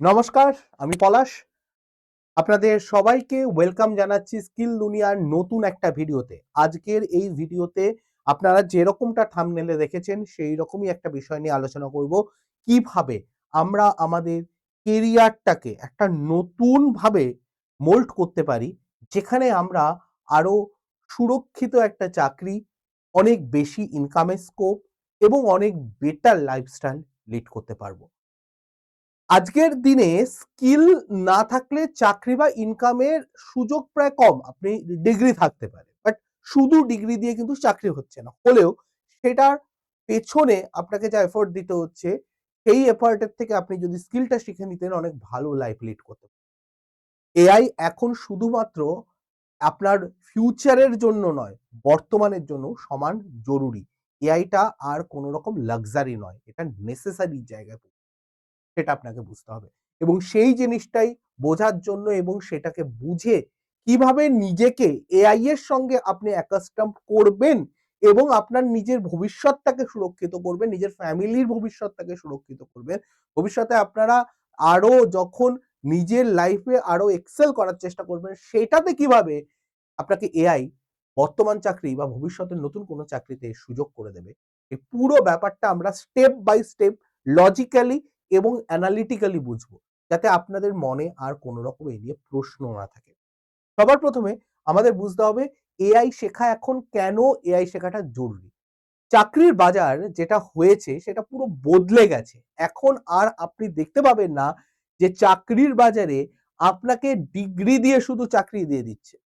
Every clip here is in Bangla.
নমস্কার, আমি পলাশ। আপনাদের সবাইকে ওয়েলকাম জানাচ্ছি স্কিল দুনিয়ার নতুন একটা ভিডিওতে। আজকের এই ভিডিওতে আপনারা যেরকমটা থামনেলে দেখেছেন সেই রকমই একটা বিষয় নিয়ে আলোচনা করব। কীভাবে আমরা আমাদের কেরিয়ারটাকে একটা নতুন ভাবে মোল্ড করতে পারি, যেখানে আমরা আরও সুরক্ষিত একটা চাকরি, অনেক বেশি ইনকামের স্কোপ এবং অনেক বেটার লাইফস্টাইল লিড করতে পারব। আজকের দিনে স্কিল না থাকলে চাকরি বা ইনকামের সুযোগ প্রায় কম। আপনি ডিগ্রি থাকতে পারে বাট শুধু ডিগ্রি দিয়ে কিন্তু চাকরি হচ্ছে না। হলেও সেটার পেছনে আপনাকে যা এফোর্ট দিতে হচ্ছে, সেই এফোর্টের থেকে আপনি যদি স্কিলটা শিখে নিতেন, অনেক ভালো লাইফ লিড করতে এআই এখন শুধুমাত্র আপনার ফিউচারের জন্য নয়, বর্তমানের জন্য সমান জরুরি। এআইটা আর কোনো রকম লাক্সারি নয়, এটা নেসেসারি জায়গায় সেটা আপনাকে বুঝতে হবে। এবং সেই জিনিসটাই বোঝার জন্য এবং সেটাকে বুঝে কীভাবে নিজেকে এআই এর সঙ্গে আপনি অ্যাকাস্টাম করবেন এবং আপনার নিজের ভবিষ্যৎটাকে সুরক্ষিত করবেন, নিজের ফ্যামিলির ভবিষ্যৎটাকে সুরক্ষিত করবেন। ভবিষ্যতে আপনারা আরও যখন নিজের লাইফে আরও এক্সেল করার চেষ্টা করবেন, সেটাতে কীভাবে আপনাকে এআই বর্তমান চাকরি বা ভবিষ্যতের নতুন কোনো চাকরিতে সুযোগ করে দেবে, এই পুরো ব্যাপারটা আমরা স্টেপ বাই স্টেপ লজিক্যালি এবং অ্যানালিটিক্যালি বুঝব, যাতে আপনাদের মনে আর কোনো রকম এই নিয়ে প্রশ্ন না থাকে। সবার প্রথমে আমাদের বুঝতে হবে এআই শেখা এখন কেন এআই শেখাটা জরুরি? চাকরির বাজার যেটা হয়েছে, সেটা পুরো বদলে গেছে। এখন আর আপনি দেখতে পাবেন না যে চাকরির বাজারে আপনাকে ডিগ্রি দিয়ে শুধু চাকরি দিয়ে দিচ্ছে।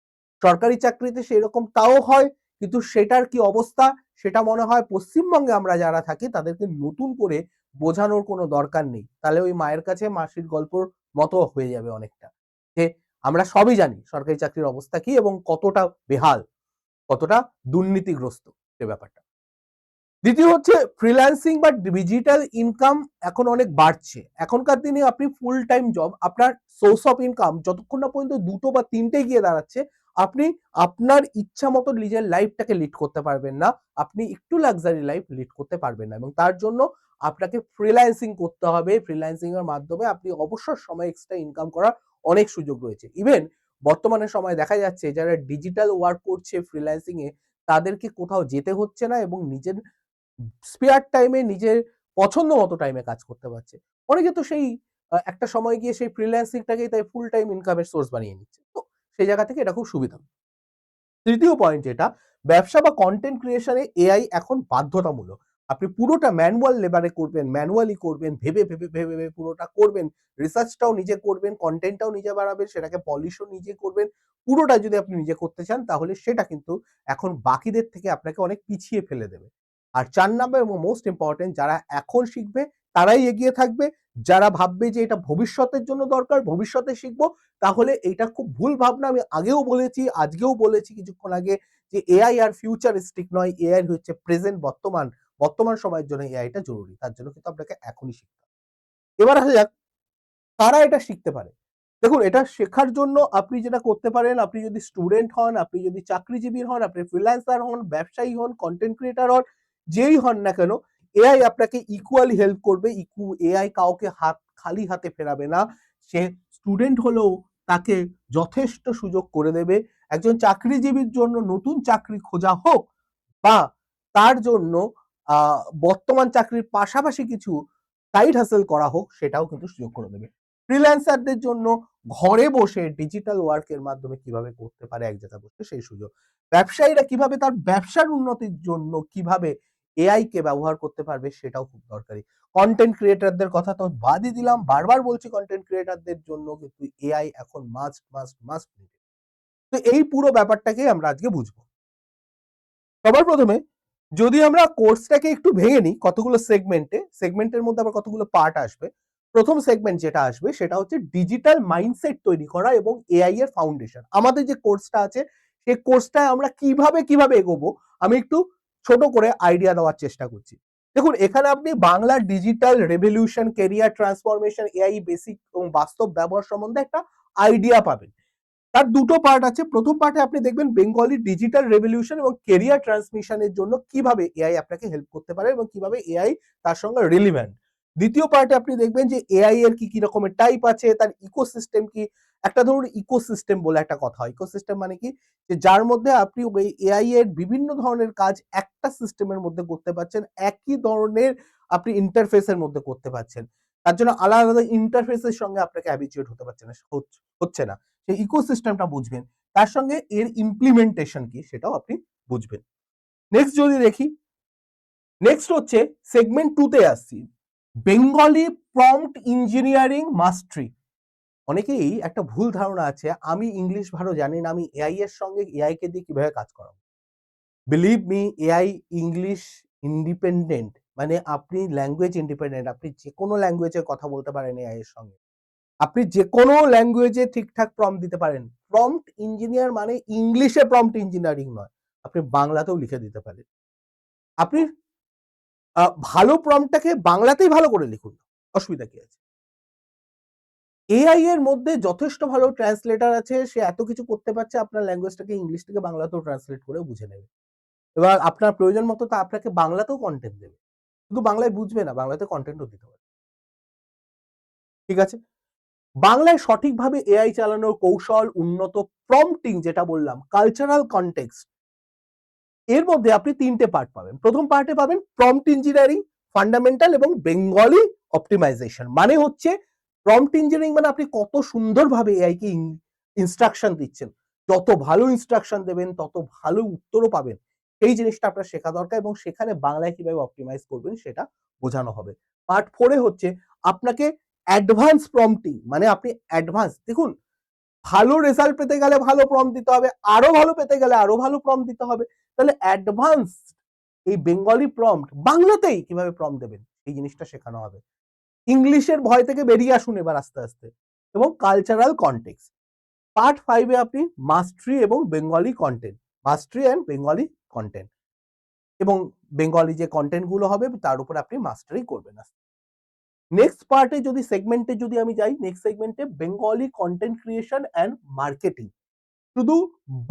সরকারি চাকরিতে সেরকম তাও হয়, কিন্তু সেটার কি অবস্থা? সেটা মনে হয় পশ্চিমবঙ্গে আমরা যারা থাকি, তাদেরকে নতুন করে বোঝানোর কোনো দরকার নেই। তাহলে ওই মায়ের কাছে মাসির গল্পর মতো হয়ে যাবে অনেকটা। যে আমরা সবই জানি সরকারি চাকরির অবস্থা কি এবং কতটা বেহাল, কতটা দুর্নীতিগ্রস্ত সে ব্যাপারটা। দ্বিতীয় হচ্ছে ফ্রিল্যান্সিং বা ডিজিটাল ইনকাম এখন অনেক বাড়ছে। এখনকার দিনে আপনি ফুল টাইম জব আপনার সোর্স অফ ইনকাম যতক্ষণ না পর্যন্ত দুটো বা তিনটে গিয়ে দাঁড়াচ্ছে, আপনি আপনার ইচ্ছা মতো নিজের লাইফটাকে লিড করতে পারবেন না। আপনি একটু লাক্সারি লাইফ লিড করতে পারবেন না এবং তার জন্য আপনাকে ফ্রিল্যান্সিং করতে হবে। ফ্রিল্যান্সিং এর মাধ্যমে আপনি অবসর সময় এক্সট্রা ইনকাম করার অনেক সুযোগ রয়েছে। ইভেন বর্তমানে সময় দেখা যাচ্ছে যারা ডিজিটাল ওয়ার্ক করছে ফ্রিল্যান্সিং এ, তাদেরকে কোথাও যেতে হচ্ছে না এবং নিজের স্পেয়ার টাইমে নিজের পছন্দ মতো টাইমে কাজ করতে পারছে। অনেকে তো সেই একটা সময় গিয়ে সেই ফ্রিল্যান্সিংটাকেই তাই ফুল টাইম ইনকামের সোর্স বানিয়ে নিচ্ছে। তো সেই জায়গা থেকে এটা খুব সুবিধা। তৃতীয় পয়েন্ট যেটা, ব্যবসা বা কন্টেন্ট ক্রিয়েশনে এআই এখন বাধ্যতামূলক। আপনি পুরোটা ম্যানুয়াল লেবারে করবেন ম্যানুয়ালি করবেন, ভেবে ভেবে ভেবে ভেবে পুরোটা করবেন রিসার্চটাও নিজে করবেন কন্টেন্টটাও নিজে বাড়াবেন, সেটাকে পলিশও নিজে করবেন, পুরোটা যদি আপনি নিজে করতে চান, তাহলে সেটা কিন্তু এখন বাকিদের থেকে আপনাকে অনেক পিছিয়ে ফেলে দেবে। আর চার নাম্বার এবং মোস্ট ইম্পর্টেন্ট যারা এখন শিখবে, তারাই এগিয়ে থাকবে। যারা ভাববে যে এটা ভবিষ্যতের জন্য দরকার, ভবিষ্যতে শিখব, তাহলে এটা খুব ভুল ভাবনা, আমি আগেও বলেছি, আজকেও বলেছি কিছুক্ষণ আগে যে এআই আর ফিউচারিস্টিক নয় এআই হচ্ছে প্রেজেন্ট বর্তমান। বর্তমান সময়ের জন্য এআইটা জরুরি। তার জন্য কিন্তু আপনাকে এখনই শিখতে হবে। এবার আসা যাক, কারা এটা শিখতে পারে? দেখুন, এটা শেখার জন্য আপনি যেটা করতে পারেন, আপনি যদি স্টুডেন্ট হন, আপনি যদি চাকরিজীবী হন, আপনি ফ্রিল্যান্সার হন, ব্যবসায়ী হন কন্টেন্ট ক্রিয়েটার হন, যেই হন না কেন এআই আপনাকে ইকুয়ালি হেল্প করবে। ইকু এআই কাউকে হাত, খালি হাতে ফেরাবে না। সে স্টুডেন্ট হলেও তাকে যথেষ্ট সুযোগ করে দেবে। একজন চাকরিজীবীর জন্য নতুন চাকরি খোঁজা হোক, বা তার জন্য বর্তমান চাকরির পাশাপাশি কিছু সাইড হাসেল করা হোক, সেটাও কিন্তু সুযোগ করে দেবে। ফ্রিল্যান্সারদের জন্য ঘরে বসে ডিজিটাল ওয়ার্কের মাধ্যমে কীভাবে করতে পারে, এক জায়গায় বসে সেই সুযোগ। ব্যবসায়ীরা কীভাবে তার ব্যবসার উন্নতির জন্য কীভাবে এআই কে ব্যবহার করতে পারবে, সেটাও খুব দরকারি। কন্টেন্ট ক্রিয়েটারদের কথা তো বাদই দিলাম, বারবার বলছি কন্টেন্ট ক্রিয়েটারদের জন্য কিন্তু এআই এখন মাস্ট মাস্ট মাস্ট তো এই পুরো ব্যাপারটাকে আমরা আজকে বুঝব। সবার প্রথমে যদি আমরা কোর্সটাকে একটু ভেঙে নিই কতগুলো সেগমেন্টে সেগমেন্টের মধ্যে আবার কতগুলো পার্ট আসবে, প্রথম সেগমেন্ট যেটা আসবে সেটা হচ্ছে ডিজিটাল মাইন্ডসেট তৈরি করা এবং এআই এর ফাউন্ডেশন আমাদের যে কোর্সটা আছে সেই কোর্সটায় আমরা কীভাবে কীভাবে এগোবো, আমি একটু ছোট করে আইডিয়া দেওয়ার চেষ্টা করছি। দেখুন, এখানে আপনি Bangla digital revolution career transformation AI basic এবং বাস্তব ব্যবহার সম্বন্ধে একটা আইডিয়া পাবেন। তার দুটো পার্ট আছে। প্রথম পার্টে আপনি দেখবেন বেঙ্গলি ডিজিটাল রেভলিউশন এবং কেরিয়ার ট্রান্সমিশনের জন্য কীভাবে এআই আপনাকে হেল্প করতে পারে এবং কীভাবে এআই তার সঙ্গে রিলিভেন্ট দ্বিতীয় পার্টে আপনি দেখবেন যে এআই এর কি কি রকমের টাইপ আছে, তার ইকোসিস্টেম কি। একটা ধরুন ইকোসিস্টেম বলে একটা কথা হয়। ইকোসিস্টেম মানে কি? যে যার মধ্যে আপনি ওই এআই এর বিভিন্ন ধরনের কাজ একটা সিস্টেমের মধ্যে করতে পারছেন, একই ধরনের আপনি ইন্টারফেসের মধ্যে করতে পারছেন। তার জন্য আলাদা আলাদা ইন্টারফেসের সঙ্গে আপনাকে হ্যাবিচুয়েট হতে পারছে না হচ্ছে না। সেই ইকোসিস্টেমটা বুঝবেন। তার সঙ্গে এর ইমপ্লিমেন্টেশন কি সেটাও আপনি বুঝবেন। নেক্সট যদি দেখি নেক্সট হচ্ছে সেগমেন্ট টুতে আসছি। বেঙ্গলি প্রম্পট ইঞ্জিনিয়ারিং মাস্ট্রি অনেকেই একটা ভুল ধারণা আছে, আমি ইংলিশ ভালো জানি না, আমি এআই এর সঙ্গে এআই কে দিয়ে কীভাবে কাজ করাবো? Believe me AI English independent মানে আপনি ল্যাঙ্গুয়েজ ইন্ডিপেন্ডেন্ট আপনি যে কোনো ল্যাঙ্গুয়েজে কথা বলতে পারেন এআই এর সঙ্গে। আপনি যে কোনো ল্যাঙ্গুয়েজে ঠিকঠাক প্রম্পট দিতে পারেন। প্রম্পট ইঞ্জিনিয়ার মানে ইংলিশে প্রম্পট ইঞ্জিনিয়ারিং নয়, আপনি বাংলাতেও লিখে দিতে পারেন। আপনি ভালো প্রম্পটটাকে বাংলাতেই ভালো করে লিখুন, অসুবিধা কি আছে? এআই এর মধ্যে যথেষ্ট ভালো ট্রান্সলেটার আছে, সে এত কিছু করতে পারছে, আপনার ল্যাঙ্গুয়েজটাকে ইংলিশ থেকে বাংলাতেও ট্রান্সলেট করে বুঝে নেবে। এবার আপনার প্রয়োজন মতো তা আপনাকে বাংলাতেও কন্টেন্ট দেবে। শুধু বাংলায় বুঝবে না, বাংলাতে কন্টেন্টও দিতে পারে ঠিক আছে? বাংলায় সঠিকভাবে এআই চালানোর কৌশল, উন্নত প্রম্পটিং যেটা বললাম কালচারাল কনটেক্সট এর মধ্যে আপনি তিনটে পার্ট পাবেন। প্রথম পার্টে পাবেন প্রম্পট ইঞ্জিনিয়ারিং ফান্ডামেন্টাল এবং বেঙ্গলি অপটিমাইজেশন মানে হচ্ছে প্রম্পট ইঞ্জিনিয়ারিং মানে আপনি কত সুন্দরভাবে এআই কে ইনস্ট্রাকশন দিচ্ছেন। যত ভালো ইনস্ট্রাকশন দেবেন, তত ভালো উত্তরও পাবেন। এই জিনিসটা আপনার শেখা দরকার এবং সেখানে বাংলায় কীভাবে অপটিমাইজ করবেন সেটা বোঝানো হবে। পার্ট ফোরে হচ্ছে আপনাকে অ্যাডভান্স প্রম্পটিং মানে আপনি অ্যাডভান্স দেখুন, ভালো রেজাল্ট পেতে গেলে ভালো প্রম্পট দিতে হবে, আরও ভালো পেতে গেলে আরও ভালো প্রম্পট দিতে হবে, তাহলে অ্যাডভান্স এই বেঙ্গলি প্রম্পট বাংলাতেই কীভাবে প্রম্পট দেবেন, এই জিনিসটা শেখানো হবে। ইংলিশের ভয় থেকে বেরিয়ে আসুন এবার আস্তে আস্তে, এবং কালচারাল কন্টেক্স পার্ট ফাইভে আপনি মাস্ট্রি এবং Bengali content mastery and Bengali content এবং বেঙ্গলি যে কন্টেন্টগুলো হবে, তার উপর আপনি মাস্টারি করবেন নেক্সট পার্টে যদি সেগমেন্টে যদি আমি যাই নেক্সট সেগমেন্টে Bengali content creation and marketing শুধু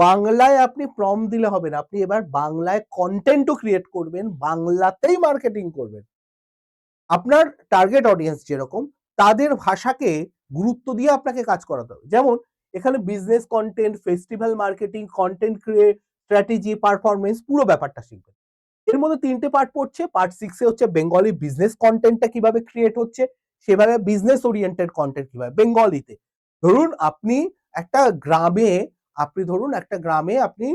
বাংলায় আপনি প্রম দিলে হবে না, আপনি এবার বাংলায় কন্টেন্টও ক্রিয়েট করবেন, বাংলাতেই মার্কেটিং করবেন। আপনার টার্গেট অডিয়েন্স যেরকম, তাদের ভাষাকে গুরুত্ব দিয়ে আপনাকে কাজ করাতে হবে। যেমন, এখানে business content festival marketing content create strategy performance পুরো ব্যাপারটা শিখবেন। এর মধ্যে তিনটে পার্ট পড়ছে। পার্ট সিক্সে হচ্ছে বেঙ্গলি বিজনেস কন্টেন্টটা কীভাবে ক্রিয়েট হচ্ছে, সেভাবে বিজনেস ওরিয়েন্টেড কন্টেন্ট কীভাবে বেঙ্গলিতে ধরুন আপনি একটা গ্রামে, আপনি ধরুন একটা গ্রামে আপনি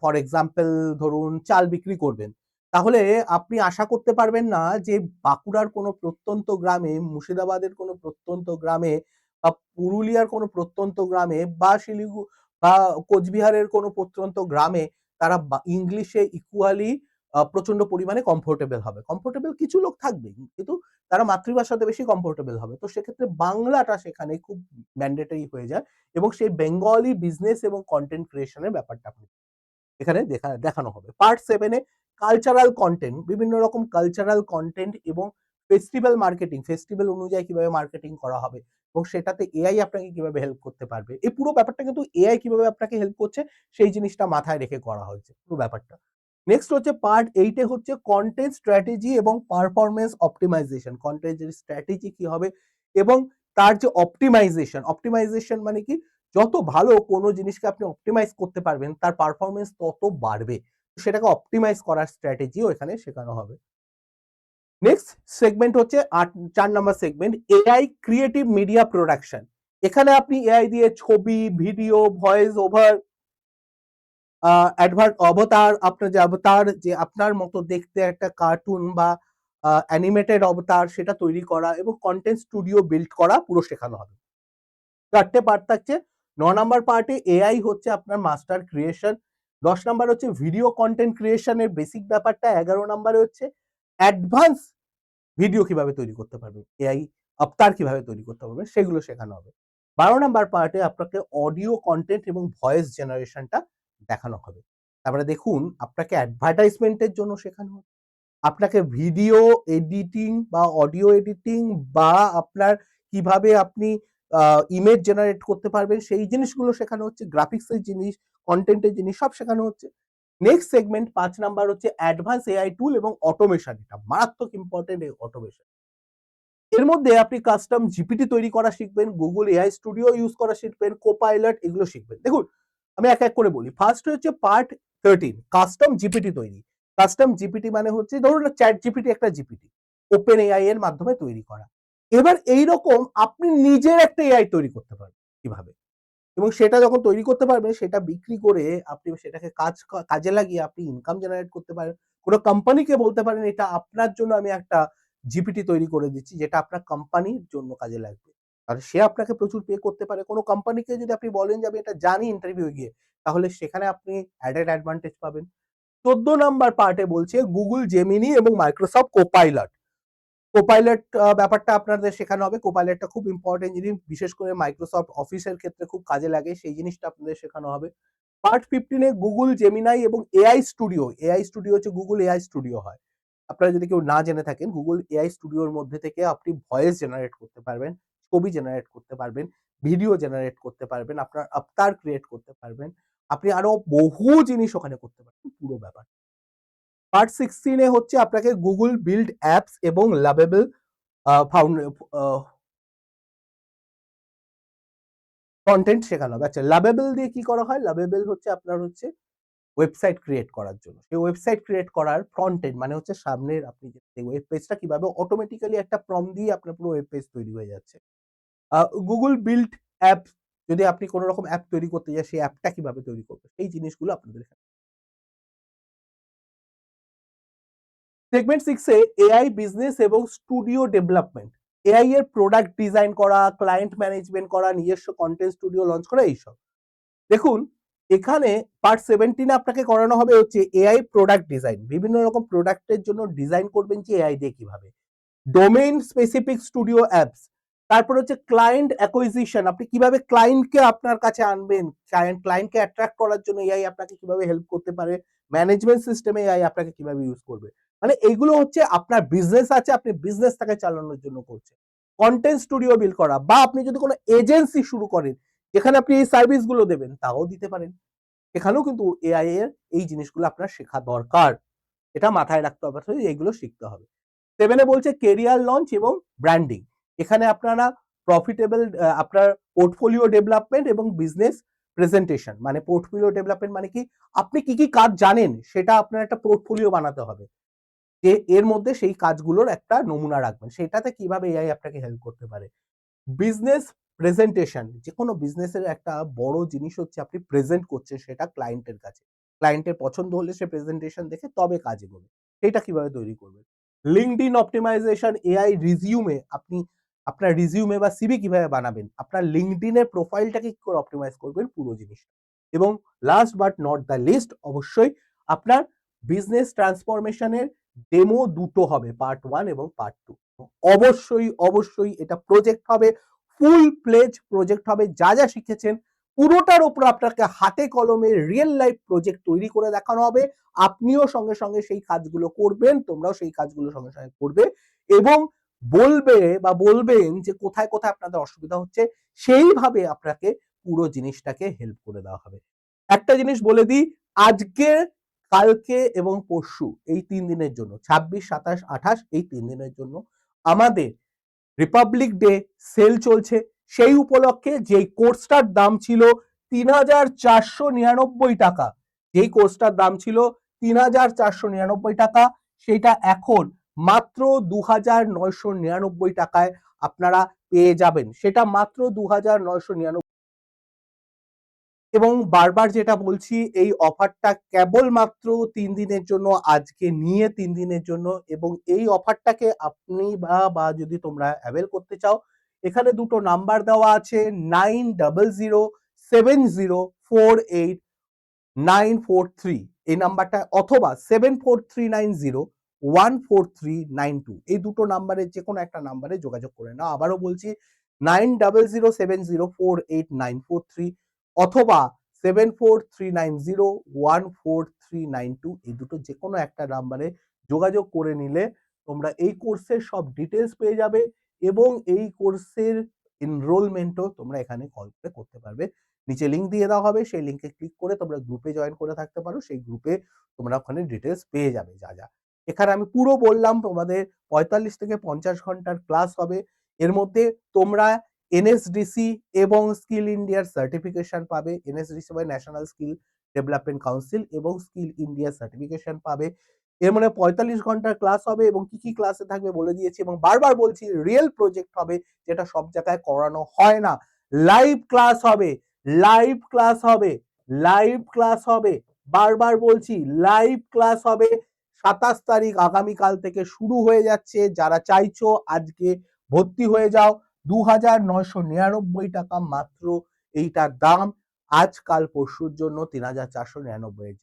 ফর এক্সাম্পল ধরুন চাল বিক্রি করবেন। তাহলে আপনি আশা করতে পারবেন না যে বাঁকুড়ার কোনো প্রত্যন্ত গ্রামে, মুর্শিদাবাদের কোনো প্রত্যন্ত গ্রামে বা পুরুলিয়ার কোনো প্রত্যন্ত গ্রামে বা শিলিগু, বা কোচবিহারের কোনো প্রত্যন্ত গ্রামে তারা ইংলিশে ইকুয়ালি প্রচণ্ড পরিমাণে কমফোর্টেবল হবে। কমফোর্টেবল কিছু লোক থাকবে কিন্তু তারা মাতৃভাষাতে বেশি কমফোর্টেবল হবে। তো সেক্ষেত্রে বাংলাটা সেখানে খুব ম্যান্ডেটরি হয়ে যায় এবং সেই বেঙ্গলি বিজনেস এবং কন্টেন্ট ক্রিয়েশনের ব্যাপারটা এখানে দেখা, দেখানো হবে। পার্ট সেভেনে কালচারাল কন্টেন্ট বিভিন্ন রকম কালচারাল কন্টেন্ট এবং ফেস্টিভ্যাল মার্কেটিং ফেস্টিভ্যাল অনুযায়ী কীভাবে মার্কেটিং করা হবে এবং সেটাতে এআই আপনাকে কীভাবে হেল্প করতে পারবে। এই পুরো ব্যাপারটা কিন্তু এআই কীভাবে আপনাকে হেল্প করছে, সেই জিনিসটা মাথায় রেখে করা হয়েছে পুরো ব্যাপারটা। নেক্সট হচ্ছে পার্ট এইটে হচ্ছে কন্টেন্ট স্ট্র্যাটেজি এবং পারফরমেন্স অপটিমাইজেশন কন্টেন্টের স্ট্র্যাটেজি কি হবে এবং তার যে অপটিমাইজেশন অপটিমাইজেশন মানে কি? যত ভালো কোনো জিনিসকে আপনি অপটিমাইজ করতে পারবেন, তার পারফরমেন্স তত বাড়বে। সেটাকে অপটিমাইজ করার স্ট্র্যাটেজিও এখানে শেখানো হবে। নেক্সট সেগমেন্ট হচ্ছে আট, চার নম্বর segment AI creative media production এখানে আপনি এআই দিয়ে ছবি ভিডিও ভয়েস ওভার অ্যাডভার্ট অবতার আপনার যে অবতার যে আপনার মতো দেখতে একটা কার্টুন বা অ্যানিমেটেড অবতার সেটা তৈরি করা এবং কন্টেন্ট স্টুডিও বিল্ড করা পুরো শেখানো হবে। চারটে পার্ট থাকছে। ন নাম্বার পার্টে এআই হচ্ছে আপনার মাস্টার ক্রিয়েশন দশ নাম্বার হচ্ছে ভিডিও কন্টেন্ট ক্রিয়েশনের বেসিক ব্যাপারটা। এগারো নাম্বারে হচ্ছে অ্যাডভান্স ভিডিও কীভাবে তৈরি করতে পারবেন এআই আবতার কীভাবে তৈরি করতে পারবেন সেগুলো শেখানো হবে। বারো নাম্বার পার্টে আপনাকে অডিও কন্টেন্ট এবং ভয়েস জেনারেশনটা দেখানো হবে। তারপরে দেখুন, আপনাকে অ্যাডভার্টাইজমেন্টের জন্য শেখানো হবে। আপনাকে ভিডিও এডিটিং বা অডিও এডিটিং বা আপনার কীভাবে আপনি ইমেজ জেনারেট করতে পারবেন, সেই জিনিসগুলো শেখানো হচ্ছে। গ্রাফিক্সের জিনিস কন্টেন্টের জিনিস সব শেখানো হচ্ছে। নেক্সট সেগমেন্ট পাঁচ নাম্বার হচ্ছে অ্যাডভান্স এআই টুল এবং অটোমেশন এটা মারাত্মক ইম্পর্টেন্ট এই অটোমেশন এর মধ্যে আপনি কাস্টম জিপিটি তৈরি করা শিখবেন গুগল এআই স্টুডিও ইউজ করা শিখবেন কোপাইলট এগুলো শিখবেন। দেখুন, আমি এক এক করে বলি। ফার্স্ট হচ্ছে পার্ট থার্টিন কাস্টম জিপিটি তৈরি। কাস্টম জিপিটি মানে হচ্ছে, ধরুন চ্যাট জিপিটি একটা জিপিটি ওপেন এআই এর মাধ্যমে তৈরি করা। এবার এই রকম আপনি নিজের একটা এআই তৈরি করতে পারবেন কীভাবে? এবং সেটা যখন তৈরি করতে পারবেন, সেটা বিক্রি করে আপনি সেটাকে কাজ, কাজে লাগিয়ে আপনি ইনকাম জেনারেট করতে পারেন। কোনো কোম্পানিকে বলতে পারেন, এটা আপনার জন্য আমি একটা জিপিটি তৈরি করে দিচ্ছি, যেটা আপনার কোম্পানির জন্য কাজে লাগবে। আর সে আপনাকে প্রচুর পে করতে পারে। কোনো কোম্পানিকে যদি আপনি বলেন যে, আমি এটা জানি ইন্টারভিউ গিয়ে, তাহলে সেখানে আপনি অ্যাডেড অ্যাডভান্টেজ পাবেন। চোদ্দ নাম্বার পার্টে বলছে গুগল জেমিনি এবং মাইক্রোসফট কোপাইলট কোপাইলট ব্যাপারটা আপনাদের শেখানো হবে। কোপাইলটটা খুব ইম্পর্টেন্ট জিনিস। বিশেষ করে মাইক্রোসফট অফিসের ক্ষেত্রে খুব কাজে লাগে। সেই জিনিসটা আপনাদের শেখানো হবে। পার্ট ফিফটিনে গুগল জেমিনাই এবং এআই স্টুডিও এআই স্টুডিও হচ্ছে গুগল এআই স্টুডিও হয়। আপনারা যদি কেউ না জেনে থাকেন গুগল এআই স্টুডিওর মধ্যে থেকে আপনি ভয়েস জেনারেট করতে পারবেন, ছবি জেনারেট করতে পারবেন ভিডিও জেনারেট করতে পারবেন, আপনার আফতার ক্রিয়েট করতে পারবেন। আপনি আরও বহু জিনিস ওখানে করতে পারবেন। পুরো ব্যাপার। পার্ট সিক্সটিনে হচ্ছে আপনাকে গুগল বিল্ড অ্যাপস এবং লাভেবল ফাউন্ড কন্টেন্ট শেখানো হবে। আচ্ছা লাভেবল দিয়ে কি করা হয়? লাভেবল হচ্ছে আপনার হচ্ছে ওয়েবসাইট ক্রিয়েট করার জন্য। সেই ওয়েবসাইট ক্রিয়েট করার ফ্রন্ট এন্ড মানে হচ্ছে সামনের আপনি ওয়েব পেজটা কীভাবে অটোমেটিক্যালি একটা প্রম দিয়ে আপনার পুরো ওয়েব পেজ তৈরি হয়ে যাচ্ছে। গুগল বিল্ড অ্যাপ যদি আপনি কোনো রকম অ্যাপ তৈরি করতে যান সেই অ্যাপটা কীভাবে তৈরি করবে সেই জিনিসগুলো আপনাদের সেগমেন্ট সিক্সে এআই বিজনেস এবং স্টুডিও ডেভেলপমেন্ট এআই এর প্রোডাক্ট ডিজাইন করা ক্লায়েন্ট ম্যানেজমেন্ট করা, নিজস্ব কন্টেন্ট স্টুডিও লঞ্চ করা, এইসব। দেখুন, এখানে পার্ট সেভেন্টিনে আপনাকে করানো হবে হচ্ছে এআই প্রোডাক্ট ডিজাইন বিভিন্ন রকম প্রোডাক্টের জন্য ডিজাইন করবেন যে এআই দিয়ে কীভাবে। ডোমেইন স্পেসিফিক স্টুডিও অ্যাপস তারপর হচ্ছে ক্লায়েন্ট অ্যাকুইজিশন আপনি কীভাবে ক্লায়েন্টকে আপনার কাছে আনবেন? ক্লায়েন্ট ক্লায়েন্টকে অ্যাট্রাক্ট করার জন্য এআই আপনাকে কীভাবে হেল্প করতে পারে? ম্যানেজমেন্ট সিস্টেমে এআই আপনাকে কীভাবে ইউজ করবে? মানে এইগুলো হচ্ছে আপনার বিজনেস আছে, আপনি বিজনেসটাকে চালানোর জন্য করছেন। কন্টেন্ট স্টুডিও বিল করা বা আপনি যদি কোনো এজেন্সি শুরু করেন, যেখানে আপনি এই সার্ভিসগুলো দেবেন, তাও দিতে পারেন। এখানেও কিন্তু এআই এর এই জিনিসগুলো আপনার শেখা দরকার। এটা মাথায় রাখতে হবে এইগুলো শিখতে হবে। সেভেনে বলছে কেরিয়ার লঞ্চ এবং ব্র্যান্ডিং এখানে আপনারা প্রফিটেবল আপনার পোর্টফোলিও ডেভেলপমেন্ট এবং বিজনেস প্রেজেন্টেশন মানে পোর্টফোলিও ডেভেলপমেন্ট মানে কি? আপনি কি কি কাজ জানেন, সেটা আপনার একটা পোর্টফোলিও বানাতে হবে। যে এর মধ্যে সেই কাজগুলোর একটা নমুনা রাখবেন। সেটাতে কীভাবে এআই আপনাকে হেল্প করতে পারে? বিজনেস প্রেজেন্টেশন যে কোনো বিজনেসের একটা বড় জিনিস হচ্ছে আপনি প্রেজেন্ট করছেন সেটা ক্লায়েন্টের কাছে। ক্লায়েন্টের পছন্দ হলে সে প্রেজেন্টেশন দেখে তবে কাজ এগোবে সেটা কীভাবে তৈরি করবেন? LinkedIn optimisation AI resume আপনি আপনার রিজিউমে বা সিবি কীভাবে বানাবেন? আপনার লিঙ্কড ইনের প্রোফাইলটাকে কি করে অপটিমাইজ করবেন? পুরো জিনিসটা। এবং last but not the least অবশ্যই আপনার বিজনেস ট্রান্সফরমেশনের ডেমো দুটো হবে পার্ট ওয়ান এবং পার্ট টু অবশ্যই অবশ্যই এটা প্রজেক্ট হবে ফুল প্লেজ প্রজেক্ট হবে। যা যা শিখেছেন, পুরোটার উপর আপনাকে হাতে কলমে রিয়েল লাইফ প্রজেক্ট তৈরি করে দেখানো হবে। আপনিও সঙ্গে সঙ্গে সেই কাজগুলো করবেন, তোমরাও সেই কাজগুলো সঙ্গে সঙ্গে করবে এবং বলবে বা বলবেন যে কোথায় কোথায় আপনাদের অসুবিধা হচ্ছে, সেইভাবে আপনাকে পুরো জিনিসটাকে হেল্প করে দেওয়া হবে। একটা জিনিস বলে দিই আজকে কালকে এবং পরশু এই তিন দিনের জন্য, ছাব্বিশ, সাতাশ, আঠাশ এই তিন দিনের জন্য। আমাদের রিপাবলিক ডে সেল চলছে। সেই উপলক্ষে যেই কোর্সটার দাম ছিল তিন হাজার চারশো নিরানব্বই টাকা, যেই কোর্সটার দাম ছিল তিন হাজার চারশো নিরানব্বই টাকা, সেটা এখন মাত্র দু হাজার নয়শো নিরানব্বই টাকায় আপনারা পেয়ে যাবেন। সেটা মাত্র দু হাজার নয়শো নিরানব্বই এবং বারবার যেটা বলছি, এই অফারটা কেবলমাত্র তিন দিনের জন্য, আজকে নিয়ে তিন দিনের জন্য এবং এই অফারটাকে আপনি বা বা যদি তোমরা অ্যাভেল করতে চাও, এখানে দুটো নাম্বার দেওয়া আছে nine double zero seven zero four eight nine four three এই নাম্বারটা অথবা seven four three nine zero one four three nine two এই দুটো নাম্বারে যে কোনো একটা নাম্বারে যোগাযোগ করে নাও। আবারও বলছি nine double zero seven zero four eight nine four three অথবা seven four three nine zero one four three nine two এই দুটো যে কোনো একটা নাম্বারে যোগাযোগ করে নিলে তোমরা এই কোর্সের সব ডিটেলস পেয়ে যাবে এবং এই কোর্সের এনরোলমেন্টও তোমরা এখানে কল করে করতে পারবে। নিচে লিঙ্ক দিয়ে দেওয়া হবে, সেই লিঙ্কে ক্লিক করে তোমরা গ্রুপে জয়েন করে থাকতে পারো, সেই গ্রুপে তোমরা ওখানে ডিটেলস পেয়ে যাবে যা যা। এখানে আমি পুরো বললাম, তোমাদের পঁয়তাল্লিশ থেকে পঞ্চাশ ঘণ্টার ক্লাস হবে। এর মধ্যে তোমরা এনএসডিসি এবং স্কিল ইন্ডিয়ার সার্টিফিকেশন পাবে। এনএসডিসি বা ন্যাশনাল স্কিল ডেভেলপমেন্ট কাউন্সিল এবং স্কিল ইন্ডিয়ার সার্টিফিকেশন পাবে। এর মানে পঁয়তাল্লিশ ঘণ্টার ক্লাস হবে এবং কি কি ক্লাসে থাকবে বলে দিয়েছি এবং বারবার বলছি রিয়েল প্রজেক্ট হবে যেটা সব জায়গায় করানো হয় না। লাইভ ক্লাস হবে লাইভ ক্লাস হবে লাইভ ক্লাস হবে। বারবার বলছি লাইভ ক্লাস হবে। সাতাশ তারিখ আগামীকাল থেকে শুরু হয়ে যাচ্ছে। যারা চাইছো আজকে ভর্তি হয়ে যাও। দু হাজার নয়শো নিরানব্বই টাকা মাত্র এইটার দাম। আজকাল পরশুর জন্য তিন হাজার চারশো নিরানব্বই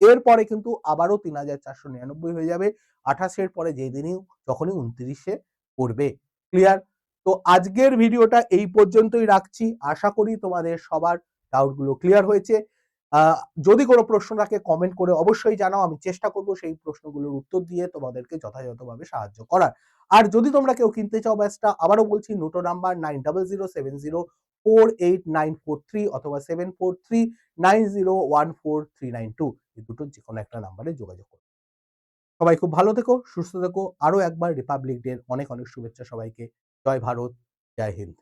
এরপরে কিন্তু আবারও তিন হাজার চারশো নিরানব্বই হয়ে যাবে। আঠাশের পরে যেই দিনই যখনই উনত্রিশে পড়বে। ক্লিয়ার তো আজকের ভিডিওটা এই পর্যন্তই রাখছি। আশা করি তোমাদের সবার ডাউটগুলো ক্লিয়ার হয়েছে। যদি কোনো প্রশ্ন থাকে কমেন্ট করে অবশ্যই জানাও। আমি চেষ্টা করব সেই প্রশ্নগুলোর উত্তর দিয়ে তোমাদেরকে যথাযথভাবে সাহায্য করার। আর যদি তোমরা কেউ কিনতে চাও ব্যাচটা আবারও বলছি নোটো number nine double zero seven zero four eight nine four three অথবা seven four three nine zero one four three nine two এই দুটো যে কোনো একটা নাম্বারে যোগাযোগ করো। সবাই খুব ভালো থেকো, সুস্থ থেকো। আরও একবার রিপাবলিক ডে অনেক অনেক শুভেচ্ছা সবাইকে। জয় ভারত, জয় হিন্দ।